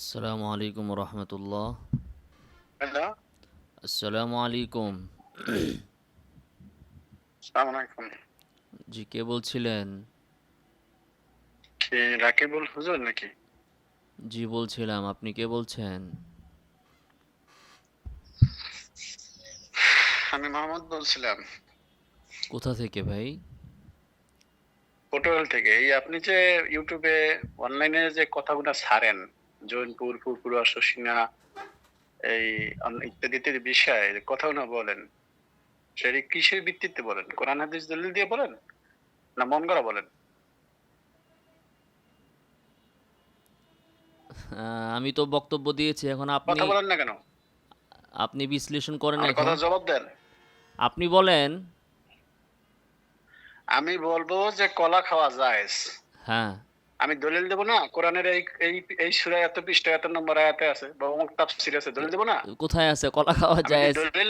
আসসালামু আলাইকুম রহমতুল্লাহ হ্যালো। আসসালামু আলাইকুম। সালাম আলাইকুম। জি কে বলছিলেন? কি রাকিবুল হুজুর নাকি? জি বলছিলাম। আপনি কে বলছেন? আমি মোহাম্মদ বলছিলাম। কোথা থেকে ভাই? পটুয়াল থেকে। এই আপনি যে ইউটিউবে অনলাইনে যে কথাগুলো ছাড়েন জৈনপুর ফুরপুরা শশিনা এই ইত্যাদি ইত্যাদি বিষয়ে যে কথাগুলো বলেন। সেটি কিসের ভিত্তিতে বলেন? কোরআন হাদিস দলিল দিয়ে বলেন? না মন করা বলেন আমি তো বক্তব্য দিয়েছি এখন আপনি কথা বলেন না কেন? আপনি বিশ্লেষণ করেন এখন। কথা জবাব দেন। আপনি বলেন আমি বলব যে কলা খাওয়া যায় হ্যাঁ। আমি দলিল দেবো না? কোরআনের এই এই এই সূরা এত পৃষ্ঠা এত নম্বর আয়াতে আছে বা অমুক তাফসীর আছে দলিল দেবো না? কোথায় আছে? কলা খাওয়া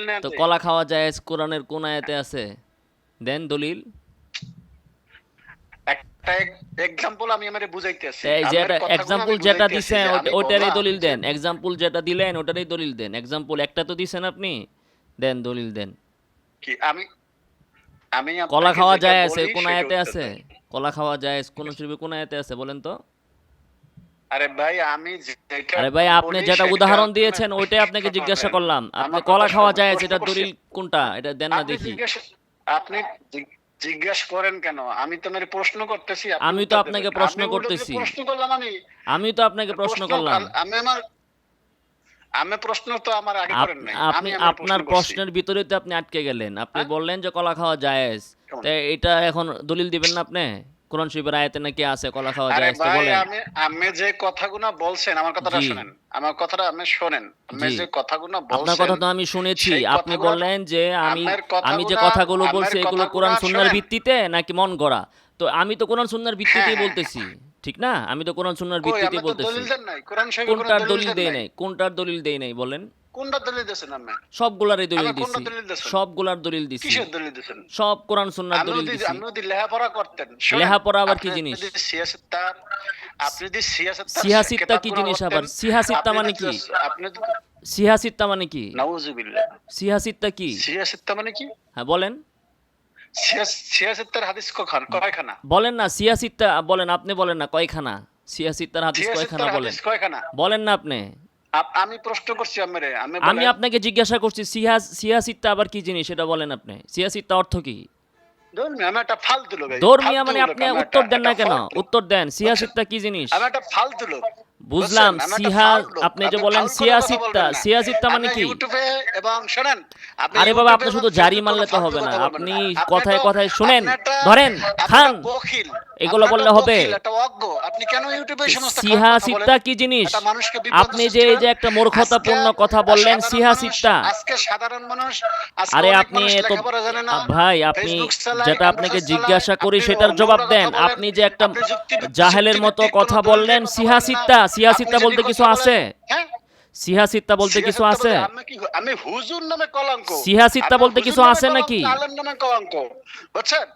না তো কলা খাওয়া যায় কোরআনের কোন আয়াতে আছে? দেন দলিল। একটা এক্সাম্পল আমি আমারে বুঝাইতেছি এই যেটা এক্সাম্পল যেটা দিছেন ওটারই দলিল দেন। এক্সাম্পল যেটা দিলেন ওটারই দলিল দেন। এক্সাম্পল একটা তো দিছেন আপনি। দেন দলিল দেন। কি আমি আমি কলা খাওয়া আছে কোন আয়াতে আছে। কলা খাওয়া যায় কোন শরীফে কোন আয়াতে আছে বলেন তো? আরে ভাই আমি আরে ভাই আপনি যেটা উদাহরণ দিয়েছেন ওইটাই আপনাকে জিজ্ঞাসা করলাম। আপনি কলা খাওয়া যায় এটা করছি। দলিল কোনটা? এটা দেন না দেখি। আপনি জিজ্ঞাসা করেন কেন? আমি তো মানে প্রশ্ন করতেছি আমি তো আপনাকে প্রশ্ন করতেছি। প্রশ্ন করলাম আমি। আমি তো আপনাকে প্রশ্ন করলাম। আমি আমার আমি প্রশ্ন তো আমার আগে করেন নাই। আপনি আপনার প্রশ্নের ভিতরে তো আপনি আটকে গেলেন। আপনি হ্যাঁ? বললেন যে কলা খাওয়া জায়েজ? তা এটা এখন দলিল দিবেন না আপনি? কোরআন শরীফের আয়াতে নাকি আছে কলা খাওয়া জায়েজ তো বলেন। আমি আমি যে কথাগুলো বলছেন আমার কথাটা শুনেন। আমার কথাটা আমি শোনেন। আমি যে কথাগুলো আপনার কথা তো আমি শুনেছি। আপনি বললেন যে আমি আমি যে কথাগুলো- বলছি এগুলো কোরআন সুন্নাহর ভিত্তিতে নাকি মন গড়া? তো আমি তো কোরআন সুন্নাহর ভিত্তিতেই হ্যাঁ। বলতেছি। ঠিক না? আমি তো কোরআন সুন্নাহর কই ভিত্তিতেই আমি তো বলতেছি দলিল দেন নাই কোরআন শরীফে কোনো কোনটার দলিল দেই নাই? কোনটার দলিল দেই নাই বলেন? কোনটা দলিল দিয়েছেন আপনি? সবগুলারই দলিল দিছি। সবগুলার দলিল দিছি। কিসের দলিল দিয়েছেন? সব কোরআন সুন্নাহর দলিল দিছি। আমি যদি লেখাপড়া করতেন লেখাপড়া আবার কি জিনিস? যদি সিয়াসতদার আপনি যদি সিয়াসতদার সিয়াসিত্তা কি জিনিস আবার? সিয়াসিত্তা মানে কি? আপনি সিহাসিত্তা মানে কি? নাউজুবিল্লাহ। সিহাসিত্তা কি? সিয়াসতটা মানে কি? হ্যাঁ বলেন। সিয়াস- সিয়াসতের হাদিস কখন কয়খানা? বলেন না সিয়াসিত্তা বলেন আপনি বলেন না কয়খানা? সিয়াসিত্তার হাদিস কয়খানা বলেন? বলেন না আপনি। আমি প্রশ্ন করছি আমারে আমি আমি আপনাকে জিজ্ঞাসা করছি সিয়াস সিয়াসিত্তা আবার কি জিনিস সেটা বলেন আপনি। সিয়াসিত্তা অর্থ কি? ধর্মীয়, মানে আপনি উত্তর দেন না কেন? উত্তর দেন সিয়াসিত্তা কি জিনিস? আমি একটা ফালতু লোক। বুঝলাম সিহা আপনি যে বলেন সিয়াসিত্তা বলবেন না। সিয়াসিত্তা মানে কি? ইউটিউবে এবং শোনেন আপনি আরে বাবা আপনি শুধু জারি মারলে তো হবে না। আপনি কথায় কথায় শুনেন ধরেন খান। এগুলো বললে হবে? সিহা সিত্তা কি জিনিস? আপনি যে এই যে একটা মূর্খতাপূর্ণ কথা বললেন সিহা সিত্তা আজকে সাধারণ মানুষ আরে আপনি না, ভাই আপনি যেটা আপনাকে জিজ্ঞাসা করি সেটার জবাব দেন। আপনি যে একটা জাহেলের মতো কথা বললেন দলিলের কথা সিহা বলেন না। সিত্তা সিহা আপনি সিত্তা যদি বলতে কিছু আছে? হ্যাঁ? বলতে কিছু আছে? আমি হুজুর নামে কলঙ্ক। বলতে কিছু আছে নাকি? আলেম নামে কলঙ্ক। বুঝছেন?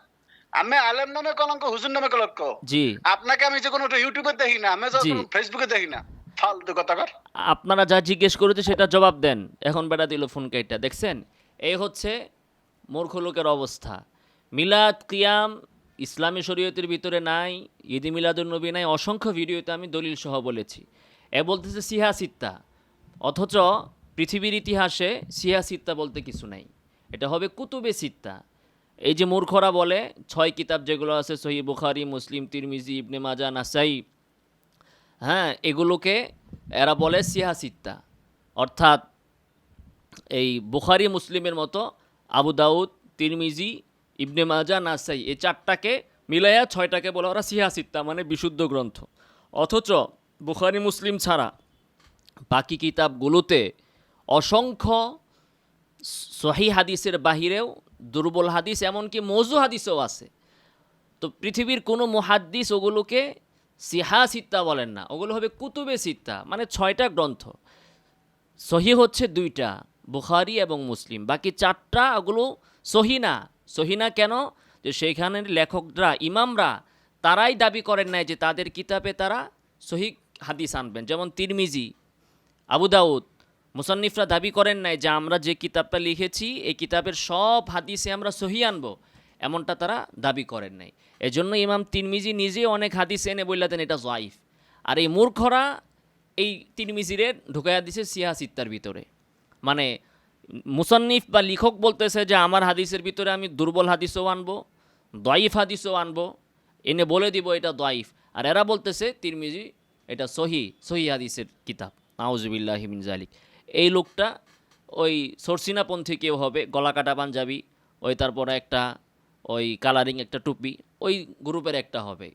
আমি আলেম নামে কলঙ্ক হুজুর নামে কলঙ্ক। জি। আপনাকে আমি যে কোনো ইউটিউবে দেখি না আমি। যখন ফেসবুকে দেখি না। ফালতু কথা কর। আপনারা যা জিজ্ঞেস করেছে সেটা জবাব দেন। এখন বেটা দিল ফোন কেটটা দেখছেন? এই হচ্ছে মূর্খ লোকের অবস্থা। মিলাদ কিয়াম ইসলামী শরীয়তের ভিতরে নাই, ঈদি মিলাদুল নবী নাই, অসংখ্য ভিডিওতে আমি দলিল সহ বলেছি। এ বলতেছে সিহা সিত্তা, অথচ পৃথিবীর ইতিহাসে সিহা সিত্তা বলতে কিছু নাই। এটা হবে কুতুবে সিত্তা। এই যে মূর্খরা বলে, ছয় কিতাব যেগুলো আছে, সহি বুখারি, মুসলিম, তিরমিজি, ইবনে মাজা, নাসাই হ্যাঁ এগুলোকে এরা বলে সিহা সিত্তা। অর্থাৎ এই বুখারি, মুসলিমের মতো আবু দাউদ, তিরমিজি ইবনে মাজা নাসাই এই চারটাকে মিলাইয়া ছয়টাকে বলা ওরা সিহাসিত্তা মানে বিশুদ্ধ গ্রন্থ। অথচ বুখারি, মুসলিম ছাড়া বাকি কিতাবগুলোতে অসংখ্য সহি হাদিসের বাহিরেও দুর্বল হাদিস, এমনকি মজু হাদিসও আছে। তো পৃথিবীর কোনো মুহাদ্দিস ওগুলোকে সিহা সিত্তা বলেন না। ওগুলো হবে কুতুবে সিত্তা মানে ছয়টা গ্রন্থ। সহি হচ্ছে দুইটা, বুখারি এবং মুসলিম। বাকি চারটা ওগুলো সহি না। সহি না কেন? যে সেইখানের লেখকরা, ইমামরা, তারাই দাবি করেন নাই যে তাদের কিতাবে তারা সহি হাদিস আনবেন। যেমন তিরমিজি, আবু দাউদ, মুসান্নিফরা দাবি করেন নাই যে আমরা যে কিতাবটা লিখেছি, এই কিতাবের সব হাদিসে আমরা সহি আনব। এমনটা তারা দাবি করেন নাই। এজন্য ইমাম তিরমিজি নিজে অনেক হাদিস এনে বললা দেন এটা জয়ীফ আর এই মূর্খরা এই তিরমিজিরে ঢুকাইয়া দিছে সিয়া সিত্তার ভিতরে। মানে মুসান্নিফ বা লেখক বলতেছে যে, আমার হাদিসের ভিতরে আমি দুর্বল হাদিসও আনব, দয়ীফ হাদিসও আনব, এনে বলে দিব এটা দয়ীফ। আর এরা বলতেছে, তিরমিজি, এটা সহি সহি হাদিসের কিতাব। নাউজুবিল্লাহ হিমিন জালিক এই লোকটা ওই সরসিনাপন্থী কেউ হবে গলা কাটা পাঞ্জাবি, ওই তারপরে একটা, ওই কালারিং একটা টুপি, ওই গ্রুপের একটা হবে।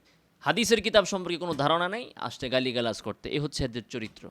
হাদিসের কিতাব সম্পর্কে কোনো ধারণা নেই, আসতে গালিগালাজ করতে। এই হচ্ছে এদের চরিত্র।